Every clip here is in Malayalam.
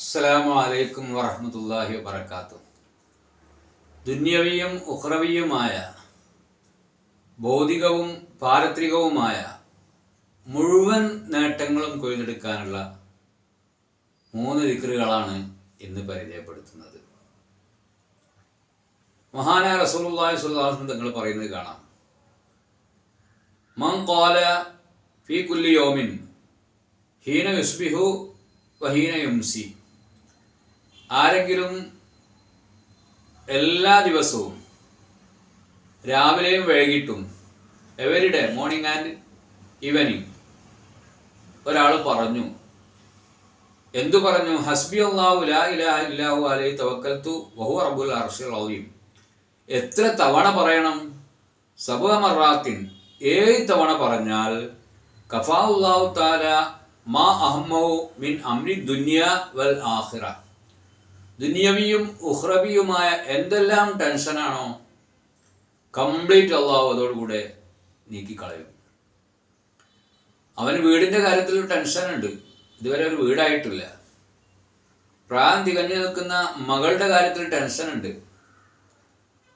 അസ്സലാമു അലൈക്കും വറഹ്മത്തുള്ളാഹി വബറകാത്തു. ദുന്യവിയും ഉഖ്റവിയുമായ ഭൗതികവും പാരത്രികവുമായ മുഴുവൻ നേട്ടങ്ങളും കൊയ്തെടുക്കാനുള്ള മൂന്ന് ദിക്റുകളാണ് ഇന്ന് പരിചയപ്പെടുത്തുന്നത്. മഹാനായ റസൂലുള്ളാഹി സ്വല്ലല്ലാഹു അലൈഹി തങ്ങൾ പറയുന്നത് കാണാം. മൻ ഖാല ഫീ കുല്ലി യൗമിൻ ഹീന യുസ്ബിഹു വഹീന യുംസി. ആരെങ്കിലും എല്ലാ ദിവസവും രാവിലെയും വൈകിട്ടും every day morning and evening ഒരാൾ പറഞ്ഞു. എന്തു പറഞ്ഞു? ഹസ്ബി അള്ളാഹു ലാ അലൈഹി തവക്കൽത്തു വഹു റബ്ബുൽ അർഷിൽ അലീം. എത്ര തവണ പറയണം? സബ മറാത്തിൻ ഏഴ് തവണ പറഞ്ഞാൽ കഫാ ഉള്ളാഹു താല മാ അഹ്മൗ മിൻ അംരി ദുനിയ വൽ ആഖിറ. ദുനിയവിയും ഉഹ്റബിയുമായ എന്തെല്ലാം ടെൻഷനാണോ കംപ്ലീറ്റ് അള്ളാഹു അതോടുകൂടെ നീക്കിക്കളയും. അവന് വീടിന്റെ കാര്യത്തിൽ ടെൻഷൻ ഉണ്ട് ഇതുവരെ ഒരു വീടായിട്ടില്ല. പ്രായം തികഞ്ഞു നിൽക്കുന്ന മകളുടെ കാര്യത്തിൽ ടെൻഷൻ ഉണ്ട്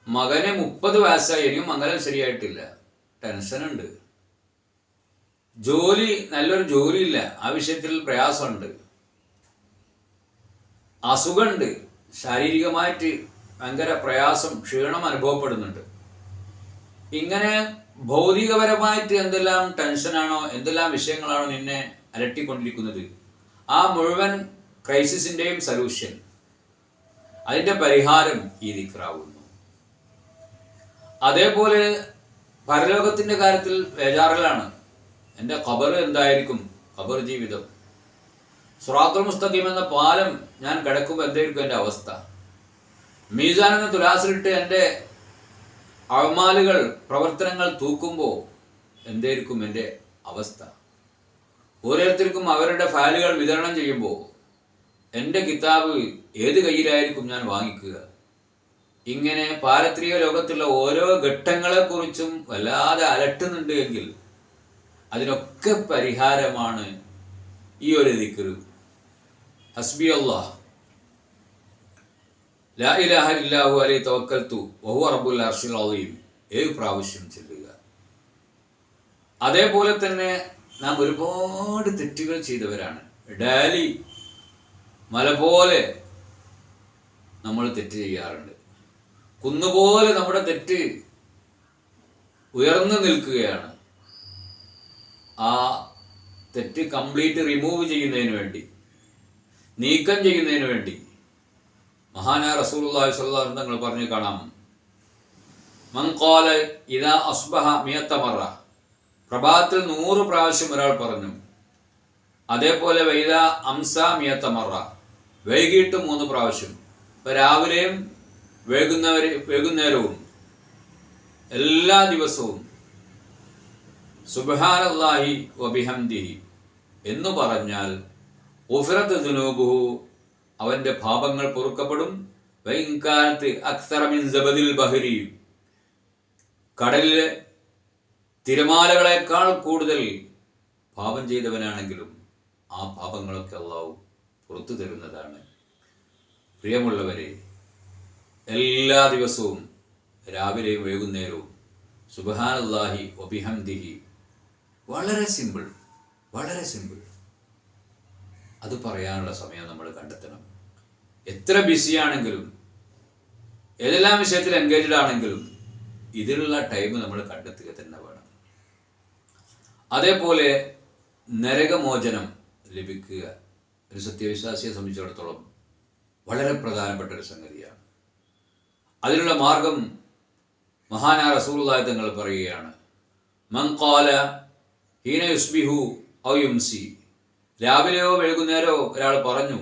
മകനെ മുപ്പത് വയസ്സായി ഇനിയും മംഗലം ശരിയായിട്ടില്ല. ടെൻഷൻ ഉണ്ട് ജോലി നല്ലൊരു ജോലിയില്ല. ആ വിഷയത്തിൽ പ്രയാസമുണ്ട്. അസുഖമുണ്ട്. ശാരീരികമായിട്ട് ഭയങ്കര പ്രയാസം ക്ഷീണം അനുഭവപ്പെടുന്നുണ്ട്. ഇങ്ങനെ ഭൗതികപരമായിട്ട് എന്തെല്ലാം ടെൻഷനാണോ എന്തെല്ലാം വിഷയങ്ങളാണോ നിന്നെ അലട്ടിക്കൊണ്ടിരിക്കുന്നത്? ആ മുഴുവൻ ക്രൈസിസിന്റെയും സൊല്യൂഷൻ. അതിന്റെ പരിഹാരം ഈ ദിക്റാവുന്നു. അതേപോലെ പരലോകത്തിന്റെ കാര്യത്തിൽ വേജാറിലാണ്. എന്റെ ഖബർ എന്തായിരിക്കും? ഖബർ ജീവിതം. സുറാത്തുൽ മുസ്തഖീം എന്ന പാലം ഞാൻ കിടക്കുമ്പോൾ എന്തായിരിക്കും എന്റെ അവസ്ഥ? മീസാൻ എന്ന തുലാസിലിട്ട് എന്റെ അഴമാലുകൾ പ്രവർത്തനങ്ങൾ തൂക്കുമ്പോൾ എന്തായിരിക്കും എന്റെ അവസ്ഥ? ഓരോരുത്തർക്കും അവരുടെ ഫയലുകൾ വിതരണം ചെയ്യുമ്പോൾ എന്റെ കിതാബ് ഏത് കയ്യിലായിരിക്കും ഞാൻ വാങ്ങിക്കുക? ഇങ്ങനെ പാരത്രിക ലോകത്തുള്ള ഓരോ ഘട്ടങ്ങളെക്കുറിച്ചും വല്ലാതെ അലട്ടുന്നുണ്ട് എങ്കിൽ അതിനൊക്കെ പരിഹാരമാണ് ഈ ഒരു ദിക്റ്. ഹസ്ബി അള്ളാഹ് ലാ ഇലാഹ ഇല്ലാഹു അലൈ തവക്കൽത്തു വഹു റബ്ബുൽ അർഷിൽ അലീം. ഏഴ് പ്രാവശ്യം ചെല്ലുക. അതേപോലെ തന്നെ നാം ഒരുപാട് തെറ്റുകൾ ചെയ്തവരാണ്. ഡാലി മല പോലെ നമ്മൾ തെറ്റ് ചെയ്യാറുണ്ട്. കുന്നുപോലെ നമ്മുടെ തെറ്റ് ഉയർന്നു നിൽക്കുകയാണ്. ആ തെറ്റ് കംപ്ലീറ്റ് റിമൂവ് ചെയ്യുന്നതിന് വേണ്ടി. നീക്കം ചെയ്യുന്നതിന് വേണ്ടി. മഹാനാ റസൂലുള്ളാഹി സ്വല്ലല്ലാഹു അലൈഹി തങ്ങൾ പറഞ്ഞു കാണാം. മൻ ഖാല ഇദാ അസ്ബഹ മിയത്ത മറ. പ്രഭാതത്തിൽ നൂറ് പ്രാവശ്യം ഒരാൾ പറഞ്ഞു അതേപോലെ വൈദ അംസ മിയത്ത മറ. വൈകിട്ട് മൂന്ന് പ്രാവശ്യം. ഇപ്പൊ രാവിലെയും വൈകുന്നവരെ വൈകുന്നേരവും എല്ലാ ദിവസവും. സുബഹാനല്ലാഹി വബിഹംദിഹി എന്ന് പറഞ്ഞാൽ ഉഫറത്ത് ദുനൂബുഹു അവന്റെ പാപങ്ങൾ പൊറുക്കപ്പെടും. വൈകാലത്ത് അക്സറമിൻ ജബദിൽ ബഹരി. കടലിലെ തിരമാലകളെക്കാൾ കൂടുതൽ പാപം ചെയ്തവനാണെങ്കിലും ആ പാപങ്ങളൊക്കെ അള്ളാഹു പുറത്തു തരുന്നതാണ്. പ്രിയമുള്ളവരെ എല്ലാ ദിവസവും രാവിലെയും വൈകുന്നേരവും സുബഹാനല്ലാഹി ഒബിഹംദിഹി വളരെ സിമ്പിൾ വളരെ സിമ്പിൾ. അത് പറയാനുള്ള സമയം നമ്മൾ കണ്ടെത്തണം. എത്ര ബിസിയാണെങ്കിലും ഏതെല്ലാം വിഷയത്തിൽ എൻഗേജ്ഡ് ആണെങ്കിലും ഇതിനുള്ള ടൈം നമ്മൾ കണ്ടെത്തുക തന്നെ വേണം. അതേപോലെ നരകമോചനം ലഭിക്കുക ഒരു സത്യവിശ്വാസിയെ സംബന്ധിച്ചിടത്തോളം വളരെ പ്രധാനപ്പെട്ട ഒരു സംഗതിയാണ്. അതിനുള്ള മാർഗം മഹാനാ റസൂലുള്ളാഹി തങ്ങൾ പറയുകയാണ് മൻ ഖാല ഹീന യുസ്ബിഹു ഔ യുംസി രാവിലെയോ വൈകുന്നേരമോ ഒരാൾ പറഞ്ഞു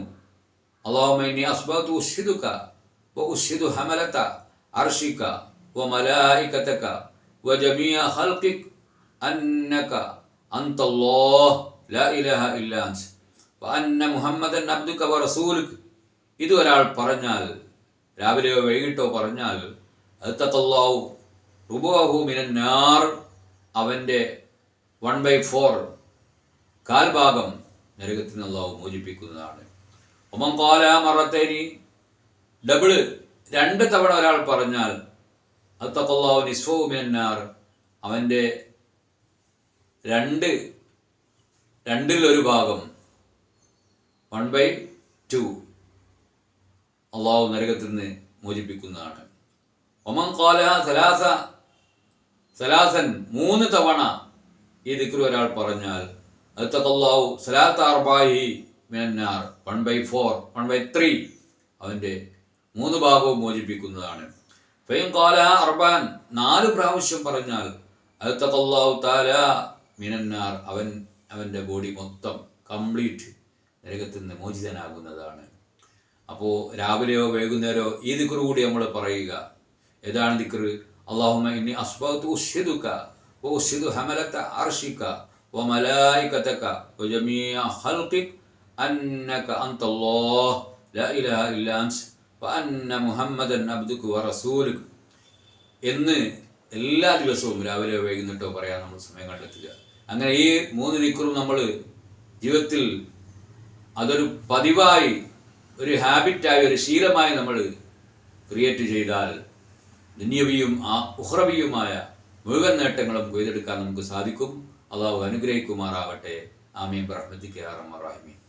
അള്ളാഹുമൈനി അസ്ബത്തു ഉഷിദുക വ ഉഷിദു ഹമലത അർഷിക വ മലായികതക വ ജമീഅ ഖൽഖിക് അന്നക അന്തല്ലാഹ് ലാ ഇലാഹ ഇല്ല അൻത വ അന്ന മുഹമ്മദൻ അബ്ദുക വ റസൂലുക. ഇത് പറഞ്ഞാൽ രാവിലെയോ വൈകിട്ടോ പറഞ്ഞാൽ അത്തല്ലാഹു റുബുഹു മിനന്നാർ അവന്റെ വൺ ബൈ ഫോർ കാൽഭാഗം നരകത്തിൽ നിന്ന് അള്ളാഹു മോചിപ്പിക്കുന്നതാണ്. ഒമം കോല മറത്തേനി ഡബിൾ രണ്ട് തവണ ഒരാൾ പറഞ്ഞാൽ അത്തക്കൊള്ളാവ് നിസ്ഫോമിനാർ അവന്റെ രണ്ട് രണ്ടിൽ ഒരു ഭാഗം. One by two. അള്ളാഹു നരകത്തിൽ നിന്ന് മോചിപ്പിക്കുന്നതാണ്. ഒമം കോല സലാസ സലാസൻ മൂന്ന് തവണ ഈ ദിക്ർ ഒരാൾ പറഞ്ഞാൽ അത്തക്കല്ലാവു സലാത്ത് അർബായി മേന്നാർ one by four one by three അവന്റെ മൂന്ന് ഭാഗവും മോചിപ്പിക്കുന്നതാണ്. ഫൈം കാല അർബാൻ നാല് പ്രാവശ്യം പറഞ്ഞാൽ അത്തക്കല്ലാവു താല മിനന്നാർ അവൻ അവന്റെ ബോഡി മൊത്തം കംപ്ലീറ്റ് നരകത്തിൽ നിന്ന് മോചിതനാകുന്നതാണ്. അപ്പോൾ രാവിലെയോ വൈകുന്നേരമോ ഈ ദിക്കർ കൂടി നമ്മൾ പറയുക. ഏതാണ് ദിക്കർ അള്ളാഹുമ ഇനി അസ്ബത്ത് ഉഷിദുക്ക ഉഷിദു ഹമലത്ത അർഷിക്ക وملائكتك وجميع خلقك أنك أنت الله لا إله إلا أنت وأن محمدا عبدك ورسولك എന്ന് എല്ലാ ദിവസവും രാവിലെ വൈകുന്നിട്ടോ പറയാൻ നമ്മൾ സമയം കണ്ടെത്തുക അങ്ങനെ ഈ മൂന്ന് ദിക്കറും നമ്മൾ ജീവിതത്തിൽ അതൊരു പതിവായി ഒരു ഹാബിറ്റായി ഒരു ശീലമായി നമ്മൾ ക്രിയേറ്റ് ചെയ്താൽ ദുന്യവിയും ആ ഉഹ്റവിയുമായ മുഴുവൻ നേട്ടങ്ങളും കൊയ്തെടുക്കാൻ നമുക്ക് സാധിക്കും അള്ളാഹു അനുഗ്രഹിക്കുമാറാവട്ടെ. ആമീൻ. റഹ്മത്തിക്ക് ആറമ്മ റാഹിമീൻ